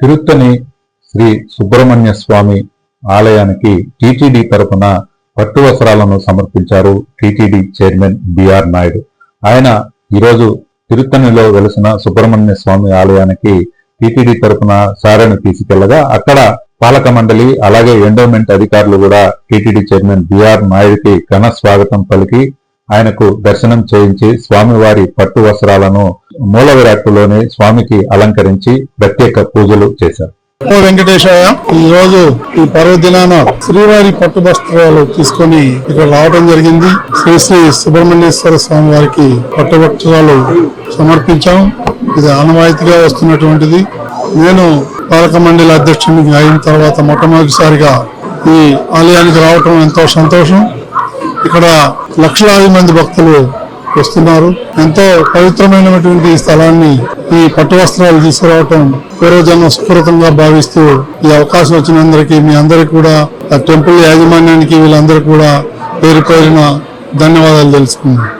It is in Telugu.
తిరుత్తని శ్రీ సుబ్రహ్మణ్య స్వామి ఆలయానికి టీటీడీ తరపున పట్టు వస్త్రాలను సమర్పించారు టీటీడీ చైర్మన్ బిఆర్ నాయుడు. ఆయన ఈరోజు తిరుత్తనిలో వెలిసిన సుబ్రహ్మణ్య స్వామి ఆలయానికి టీటీడీ తరపున సారెను తీసుకెళ్ళగా అక్కడ పాలక మండలి అలాగే ఎండోమెంట్ అధికారులు కూడా టీటీడీ చైర్మన్ బిఆర్ నాయుడికి ఘన స్వాగతం పలికి ఆయనకు దర్శనం చేయించి స్వామివారి పట్టు వస్త్రాలను మూల విరాట్టులోని స్వామికి అలంకరించి ప్రత్యేక పూజలు చేశారు. ఓ వెంకటేశయ్య ఈ రోజు ఈ పర్వదినాన శ్రీవారి పట్టు వస్త్రాలు తీసుకొని ఇక్కడ రావడం జరిగింది. శ్రీ శ్రీ సుబ్రహ్మణ్యేశ్వర స్వామి వారికి పట్టు వస్త్రాలు సమర్పించాం. ఇది ఆనవాయితీగా వస్తున్నటువంటిది. నేను పాలక మండలి అధ్యక్షుడిని అయిన తర్వాత మొట్టమొదటిసారిగా ఈ ఆలయానికి రావటం ఎంతో సంతోషం. ఇక్కడ లక్షలాది మంది భక్తులు వస్తున్నారు. ఎంతో పవిత్రమైనటువంటి ఈ స్థలాన్ని ఈ పట్టు వస్త్రాలు తీసుకురావటం పూర్వజన్మ సుకృతంగా భావిస్తూ ఈ అవకాశం వచ్చినందరికీ మీ అందరికీ కూడా ఆ టెంపుల్ యాజమాన్యానికి వీళ్ళందరూ కూడా పేరు పేరున ధన్యవాదాలు తెలుసుకున్నాను